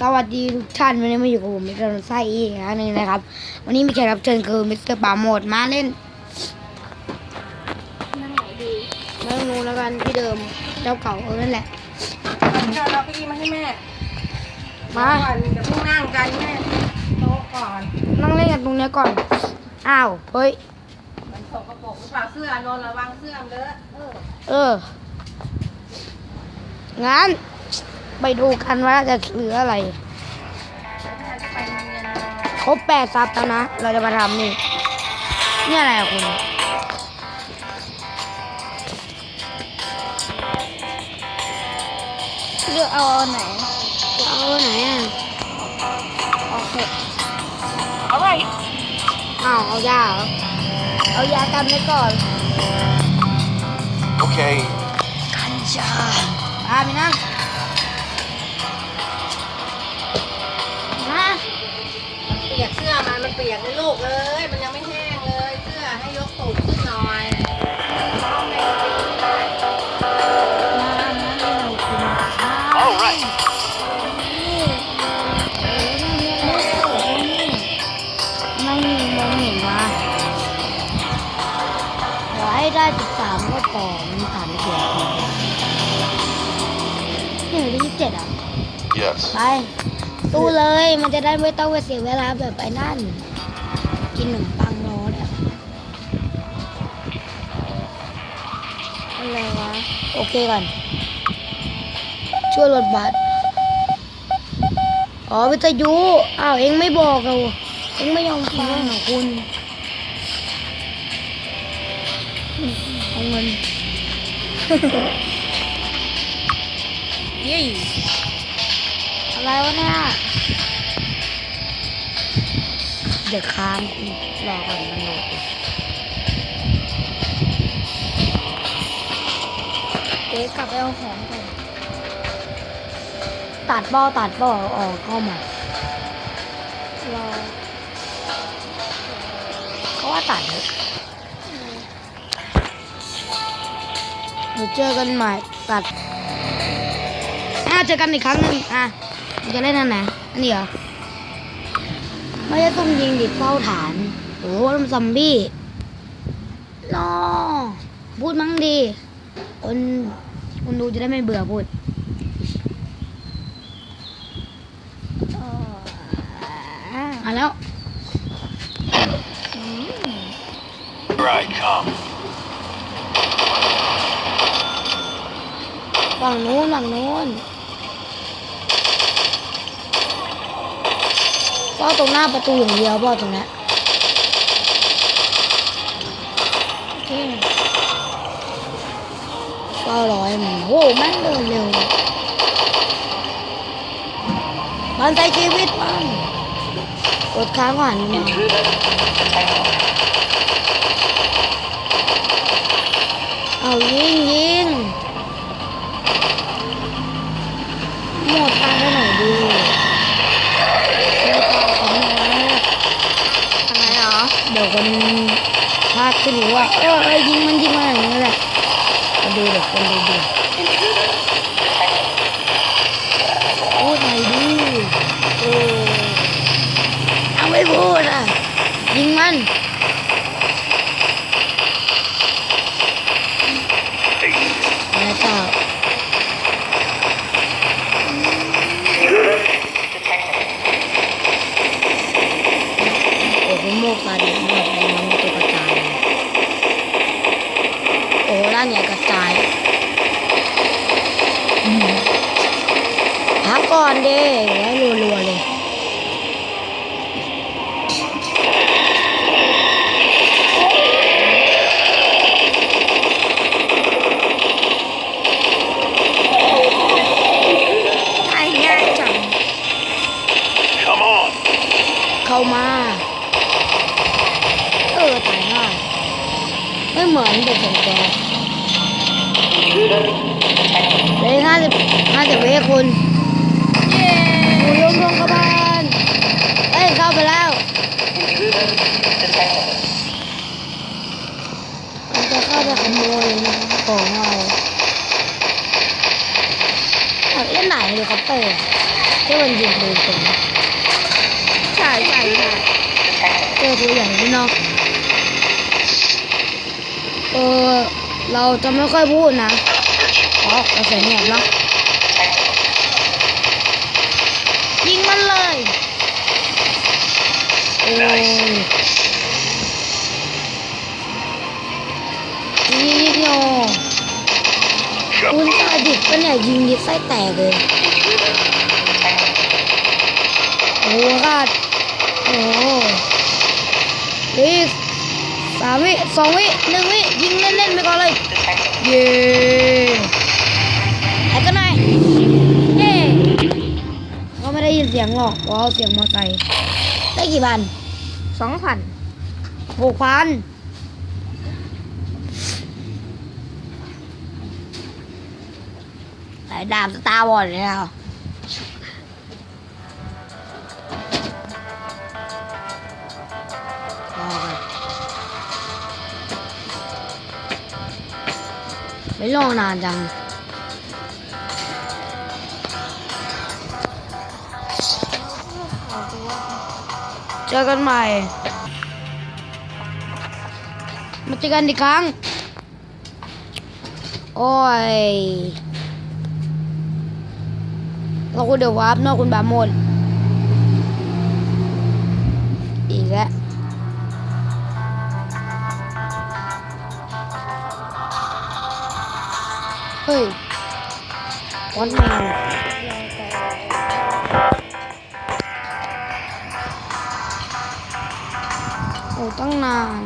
สวัสดีทุกท่านวันนี้มาอยู่กับผมมิสเตอร์ไซอีกครั้งหนึงนะครับ วันนี้มีแขกรับเชิญคือมิสเตอร์ปราโมดมาเล่นนั่งไหนดีไม่ต้องรู้แล้วกันที่เดิมเจ้าเก่าเออนั่นแหละเดี๋ยวเราไปกินมาให้แม่มาก่อนเดี๋ยวเพิ่งนั่งกันแม่โต๊ะก่อนนั่งเล่นกันตรงเนี้ยก่อนอ้าวเฮ้ยมันสกปรกหรือเปล่าเสื้อนอนระวังเสื้อเลอะเออเอองั้น ไปดูกันว่าจะเหลืออะไรฉันจะไปโรงเรียนครบแปดซับแล้วนะ เราจะมาทำนี่นี่อะไรอะคุณเลือกเอาอันไหนเอาไหนอะโอเคเอาไว้อ้าวเอายาเหรอเอายากันไว้ก่อน Okay. กัญชาอ่าไปนั่ง เปียกเสื้อมันมันเปียกเลยลูกเลย มันยังไม่แห้งเลย เสื้อให้ยกตูดขึ้นหน่อยเอาแม่ไปกินได้มามาให้เรากินข้าว All right. ไม่มีมองเห็นมาขอให้ได้สิบสามก็พอมันผ่านไปเกี่ยวหนึ่งที่เจ็ดอะ Yes. ไป ตู้เลย มันจะได้ไม่ต้องไปเสียเวลาแบบไปนั่น กินขนมปังรอเนี่ยอะไรวะ โอเคก่อน ช่วยรถบัสอ๋อวิทยุอ้าวเองไม่บอกเราเองไม่ยอมฟังเหรอคุณเอาเงินยี่ อะไรวะเนี่ย เดี๋ยวค้างรอก่อนมันโหลดเจ๊กลับไปเอาของก่อนตัดบ่อตัดบ่อออกเข้ามารอเขาว่าตัดเลยเดี๋ยวเจอกันใหม่ตัดอะเจอกันอีกครั้งหนึ่งอะมัน จะเล่นอันไหนอันนี้เหรอไม่ได้ต้องยิงดิเป้าฐานโอ้โหมันซอมบี้นอพูดมั้งดีคนคนดูจะได้ไม่เบื่อพูดมาแล้ว Here I come. ฝั่งนู้นฝั่งนู้น ก็ตรงหน้าประตูอย่างเดียวเปล่ตรงนี้ยโอเคเก้าร้อยหมูโอ้แม่งเดินเร็วมันใจชีวิตมันกดค้างก่อนมาเอายิงยิง หมดตังค์ไปหน่อยดีไม่ต้องขอมา ทำไมเหรอ เดี๋ยวคน พลาดขึ้นอีกว่าเออเออยิงมันยิงมาอย่างนี้แหละมาดูเด็กคนดูดูพู ห้าสิบเวคุณเย้หมูยงพงกระบาลเอ้ยเข้าไปแล้วมันจะเข้าไปขโมยของเราอยากเล่นไหนเฮลิคอปเตอร์ที่มันยิงปืนใช่ใช่ใช่เจอตัวใหญ่ด้วยเนาะเออเราจะไม่ค่อยพูดนะเพราะเราเสียเงียบเนาะ ยิงมันเลยโอ้ยยิงโยคุณตาดิบปะเนี่ยยิงดิงไส้แตกเลยโอ้โหก็โอ้โหอีกสามวิสองวิหนึ่งวิยิงเล่นๆไปก่อนเลยเย้ เสียงหรอกเพราะเสียงมอไซค์ได้กี่พันสองพันหกพันสายดาบสตาร์วอร์เลยเหรอรอกันไม่รอนานจัง เจอกันใหม่ มาเจอกันอีกครั้ง โอ้ยเราคุณเดี๋ยววาร์ปนอกคุณบาหมดอีกแล้วเฮ้ยวันมว อ้ตั้งนาน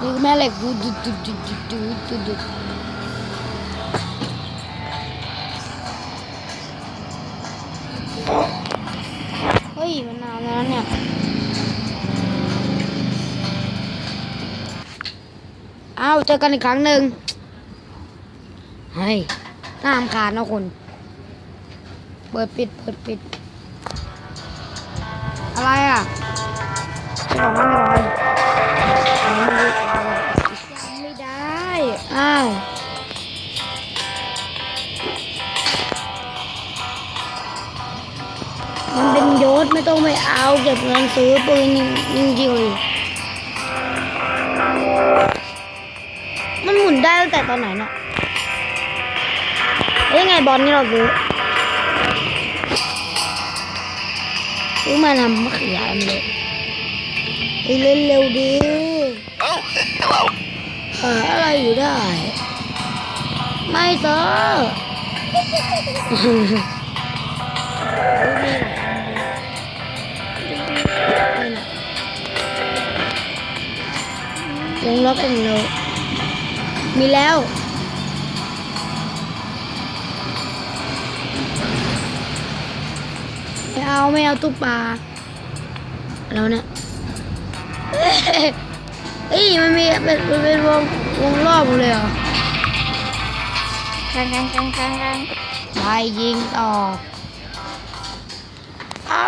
นี่แม่เหล็กดูดูดูดูดูดูดูดูเฮ้ยมันนานแล้วเนี่ยอ้าวเจอกันอีกครั้งหนึ่งเฮ้ยน่ารำคาญนะคุณ เปิดปิด เปิดปิด อะไรอะไม่ร้อนไม่ร้อนยังไม่ได้ อ้าวมันเป็นยศไม่ต้องไปเอาเก็บเงินซื้อปืนยิงยิงเลยมันหมุนได้ตั้งแต่ตอนไหนเนาะเอ้ยไงบอลนี่เราซื้อ ซื้อมาทำมะเขืออะไรไม่รู้เฮ้ยเล่นเร็วดี Oh, hello. หาอะไรอยู่ได้ ไม่เจอวงล็อกเองเลยมีแล้ว เอาไม่เอาตุ๊กปลาแล้วเนี่ยเอ้ยมันมีเป็นเป็นวงวงรอบเลยเหรอแข่งแข่งแข่งแข่งแข่งไปยิงต่อเอา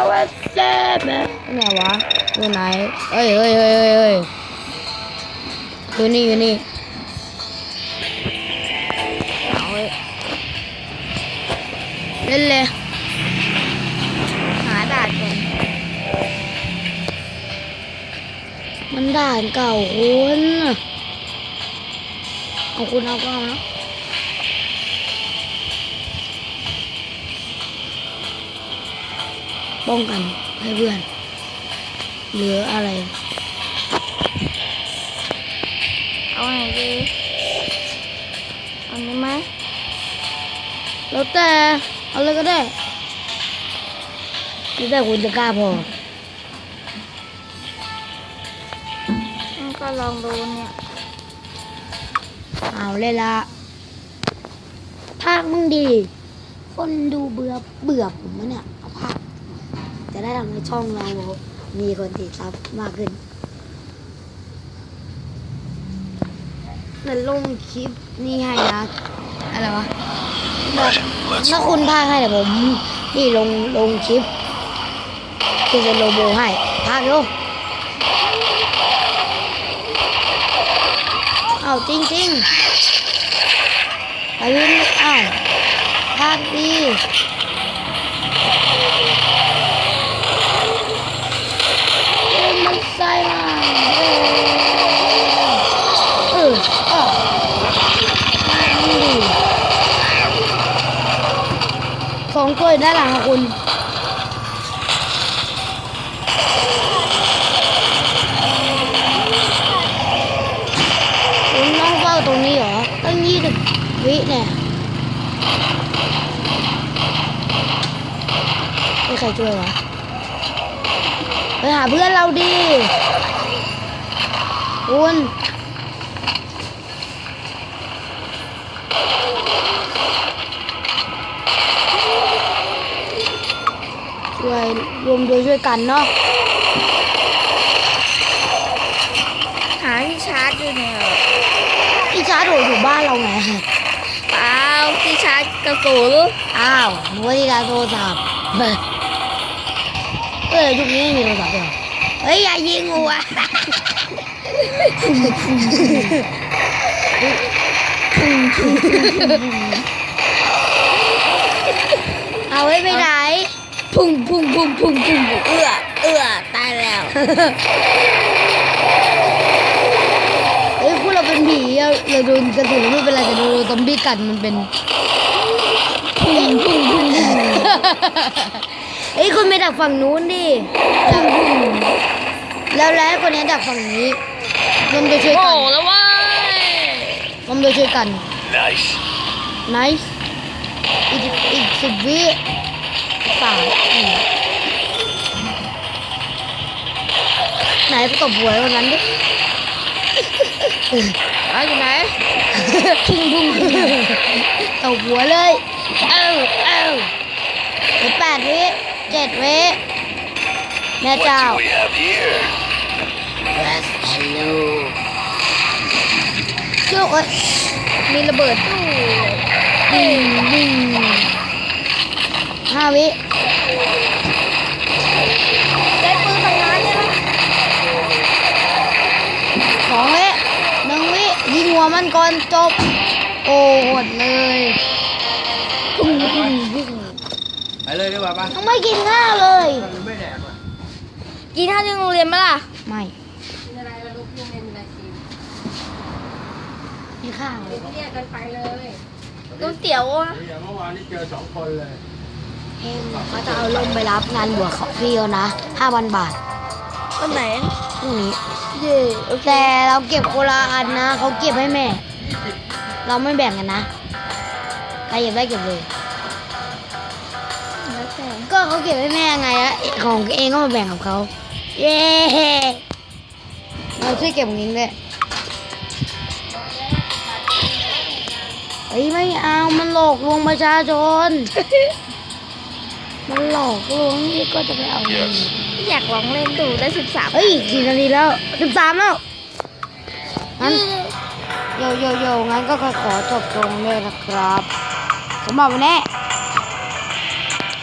เซฟแบบไหนวะอยู่ไหนเอ้ยเอ้ยเอ้ยเอ้ยเอ้ยอยู่นี่อยู่นี่เอาเว้ยเล่นเลย มันด่านเก่าคุณเอาคุณเอาก็เอานะป้องกันให้เพื่อนเหลืออะไร เอาไหนดีเอานี้ไหมแล้วแต่ เอาเลยก็ได้แล้วแต่คุณจะกล้าพอ ลองดูเนี่ย เอาเลยละภาคมึงดี คนดูเบื่อเบื่อผมมะเนี่ย เอาภาค จะได้ทำให้ช่องเรามีคนติดซับมากขึ้นมันลงคลิปนี่ให้นะอะไรวะ Right, let's ถ้าคุณพากให้เดี๋ยวผม นี่ลงลงคลิปคือเป็นโลโบให้พากดู อ้าวจริงจริงไปวิ่งอ้าวภาพดีมันใสาเออเออสองตัวด้าหลังงคุณ วิเนี่ยไม่ใครช่วยวะไปหาเพื่อนเราดิคุณช่วยรวมโดวยช่วยกันเนาะหาที่ชาร์จอยู่เนี่ยพี่ชาร์จโดดอยู่บ้านเราไงเปล่า ที่ชาร์จกระสุนอ้าวนึกว่าที่ร้านโทรศัพท์เบ้อเออยุคนี้ไม่มีโทรศัพท์เลยเหรอเฮ้ยอย่ายิงกูอะเอาไว้ไปไหน พุ่งพุ่งพุ่งพุ่งพุ่งเอื้อเอื้อตายแล้ว เฮ้ยพวกเราเป็น ผีเราเราโดนกระสุนไม่เป็นไรแต่โดนซอมบี้กัดมันเป็นพุ่งพุ่งพุ่งเฮ้ยคุณไปดักฝั่งนู้นดิดักแล้วแล้วให้คนนี้ดักฝั่งนี้รวมโดยช่วยโอ้กันแล้วเว้ยรวมโดยช่วยกัน Nice. nice อีกอีกสิบวิสามอืมไหนไปตบหัววันนั้นดิ เอาอยู่ไหนพุ่งพุ่งพุ่งตบหัวเลย เอ้าเอ้าเหลือแปดวิเจ็ดวิแม่ What เจ้า do we have here? เชื่อเอ้ยมีระเบิดตู้วิ่งวิ่งห้าวิได้ปืนทำงานเนี่ยนะสองวิหนึ่งวิยิง หัวมันก่อนจบ โอ้หดเลยพุ่งพุ่งพุ่งไปเลยดีกว่าปะยังไม่กินข้าวเลย ไม่แดกว่ะกินข้าวที่โรงเรียนไหมล่ะ ไม่กินอะไรล่ะลูกพี่ไม่มีอะไรกินกินข้าวเดี๋ยวเรียกกันไปเลยก๋วยเตี๋ยวอะอย่างเมื่อวานนี้เจอสองคนเลยเอ็มเขาจะเอาลงไปรับงานบวชของพี่เขานะห้าพันบาทต้นไหนพรุ่งนี้ เย่โอเคแต่เราเก็บคนละอันนะเขาเก็บให้แม่ เราไม่แบ่งกันนะใครอยากได้เก็บเลยแล้วแต่ก็เขาเก็บให้แม่ไงแล้วของเองก็มาแบ่งกับเขาเย้เราช่วยเก็บของเองด้วยเฮ้ยไม่เอามันหลอกลวงประชาชน มันหลอกลวงนี่ก็จะไปเอาเงิน Yes. อยากลองเล่นดูได้สิบสามเฮ้ยกี่นาทีแล้วสิบสามแล้วงั้นโยโยโยงั้นก็ขอจบตรงเลยนะครับสำหรับวันนี้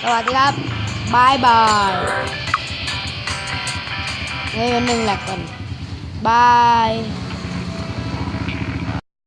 สวัสดีครับบายบายเฮ้ยวันหนึ่งแหลกก่อนบาย